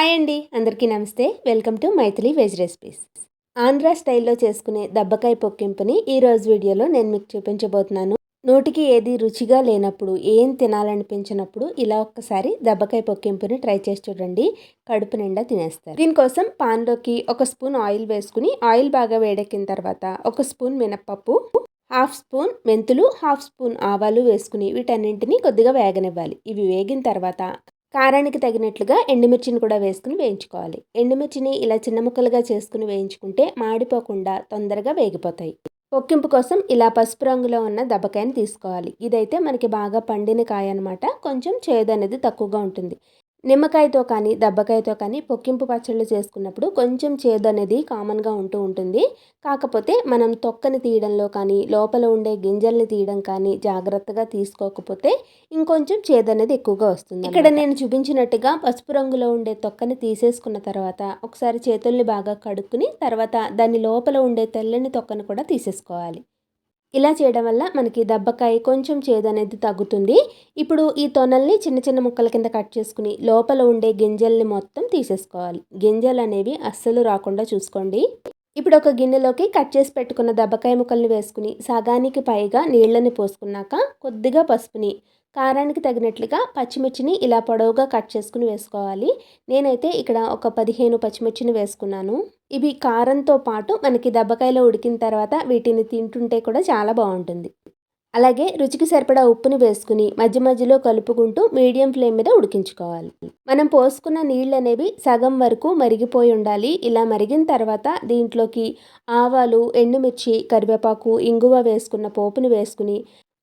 Hi అండి అందరికీ నమస్తే. Welcome to Maithili veg recipes. Andhra స్టైల్లో చేసుకునే దబ్బకాయ పొక్కింపుని ఈరోజు వీడియోలో నేను మీకు చూపించబోతున్నాను. నోటికి ఏది రుచిగా లేనప్పుడు ఏం తినాలనిపించినప్పుడు ఇలా ఒక్కసారి దబ్బకాయ పొక్కింపుని ట్రై చేసి చూడండి. కడుపు నిండా తినేస్తారు. దీనికోసం పాన్లోకి ఒక స్పూన్ ఆయిల్ వేసుకుని ఆయిల్ బాగా వేడెక్కిన తర్వాత ఒక స్పూన్ మినప్పప్పు హాఫ్ స్పూన్ మెంతులు హాఫ్ స్పూన్ ఆవాలు వేసుకుని వీటన్నింటినీ కొద్దిగా వేగనివ్వాలి. ఇవి వేగిన తర్వాత కారానికి తగినట్లుగా ఎండుమిర్చిని కూడా వేసుకుని వేయించుకోవాలి. ఎండుమిర్చిని ఇలా చిన్న ముక్కలుగా చేసుకుని వేయించుకుంటే మాడిపోకుండా తొందరగా వేగిపోతాయి. పొక్కింపు కోసం ఇలా పసుపు రంగులో ఉన్న దబ్బకాయని తీసుకోవాలి. ఇదైతే మనకి బాగా పండిన కాయ అనమాట కొంచెం చేదు అనేది తక్కువగా ఉంటుంది. నిమ్మకాయతో కానీ దబ్బకాయతో కానీ పొక్కింపు పచ్చళ్ళు చేసుకున్నప్పుడు కొంచెం చేదు అనేది కామన్గా ఉంటూ ఉంటుంది. కాకపోతే మనం తొక్కని తీయడంలో కానీ లోపల ఉండే గింజల్ని తీయడం కానీ జాగ్రత్తగా తీసుకోకపోతే ఇంకొంచెం చేదు అనేది ఎక్కువగా వస్తుంది ఇక్కడ నేను చూపించినట్టుగా పసుపు రంగులో ఉండే తొక్కని తీసేసుకున్న తర్వాత ఒకసారి చేతుల్ని బాగా కడుక్కుని తర్వాత దాని లోపల ఉండే తెల్లని తొక్కను కూడా తీసేసుకోవాలి. ఇలా చేయడం వల్ల మనకి దెబ్బకాయ కొంచెం చేదు అనేది తగ్గుతుంది. ఇప్పుడు ఈ తొనల్ని చిన్న చిన్న ముక్కల కింద కట్ చేసుకుని లోపల ఉండే గింజల్ని మొత్తం తీసేసుకోవాలి. గింజలు అనేవి అస్సలు రాకుండా చూసుకోండి. ఇప్పుడు ఒక గిన్నెలోకి కట్ చేసి పెట్టుకున్న దబ్బకాయ ముక్కల్ని వేసుకుని సగానికి పైగా నీళ్ళని పోసుకున్నాక కొద్దిగా పసుపుని కారానికి తగినట్లుగా పచ్చిమిర్చిని ఇలా పొడవుగా కట్ చేసుకుని వేసుకోవాలి. నేనైతే ఇక్కడ ఒక పదిహేను పచ్చిమిర్చిని వేసుకున్నాను. ఇవి కారంతో పాటు మనకి దెబ్బకాయలో ఉడికిన తర్వాత వీటిని తింటుంటే కూడా చాలా బాగుంటుంది. అలాగే రుచికి సరిపడా ఉప్పుని వేసుకుని మధ్య మధ్యలో కలుపుకుంటూ మీడియం ఫ్లేమ్ మీద ఉడికించుకోవాలి. మనం పోసుకున్న నీళ్ళు అనేవి సగం వరకు మరిగిపోయి ఉండాలి. ఇలా మరిగిన తర్వాత దీంట్లోకి ఆవాలు ఎండుమిర్చి కరివేపాకు ఇంగువ వేసుకున్న పోపుని వేసుకుని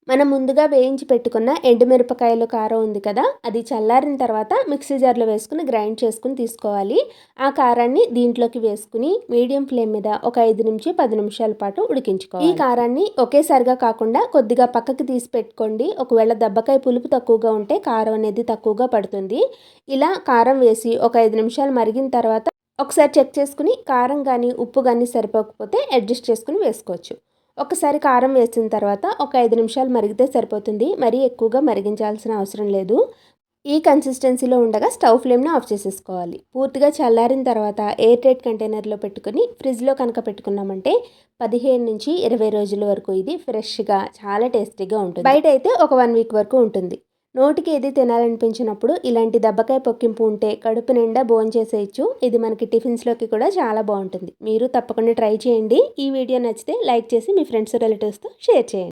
మనం ముందుగా వేయించి పెట్టుకున్న ఎండుమిరపకాయలు కారం ఉంది కదా అది చల్లారిన తర్వాత మిక్సీ జార్లో వేసుకుని గ్రైండ్ చేసుకుని తీసుకోవాలి. ఆ కారాన్ని దీంట్లోకి వేసుకుని మీడియం ఫ్లేమ్ మీద ఒక ఐదు నుంచి పది నిమిషాల పాటు ఉడికించుకోవాలి. ఈ కారాన్ని ఒకేసారిగా కాకుండా కొద్దిగా పక్కకి తీసి పెట్టుకోండి. ఒకవేళ దెబ్బకాయ పులుపు తక్కువగా ఉంటే కారం అనేది తక్కువగా పడుతుంది. ఇలా కారం వేసి ఒక ఐదు నిమిషాలు మరిగిన తర్వాత ఒకసారి చెక్ చేసుకుని కారం కానీ ఉప్పు కానీ సరిపోకపోతే అడ్జస్ట్ చేసుకుని వేసుకోవచ్చు. ఒకసారి కారం వేసిన తర్వాత ఒక ఐదు నిమిషాలు మరిగితే సరిపోతుంది. మరీ ఎక్కువగా మరిగించాల్సిన అవసరం లేదు. ఈ కన్సిస్టెన్సీలో ఉండగా స్టవ్ ఫ్లేమ్ని ఆఫ్ చేసేసుకోవాలి. పూర్తిగా చల్లారిన తర్వాత ఎయిర్ టైట్ కంటైనర్లో పెట్టుకుని ఫ్రిడ్జ్లో కనుక పెట్టుకున్నామంటే పదిహేను నుంచి ఇరవై రోజుల వరకు ఇది ఫ్రెష్గా చాలా టేస్టీగా ఉంటుంది. బయట అయితే ఒక వన్ వీక్ వరకు ఉంటుంది. నోటికి ఏది తినాలనిపించినప్పుడు ఇలాంటి దెబ్బకాయ పొక్కింపు ఉంటే కడుపు నిండా బోన్ చేసేయచ్చు. ఇది మనకి టిఫిన్స్లోకి కూడా చాలా బాగుంటుంది. మీరు తప్పకుండా ట్రై చేయండి. ఈ వీడియో నచ్చితే లైక్ చేసి మీ ఫ్రెండ్స్ రిలేటివ్స్తో షేర్ చేయండి.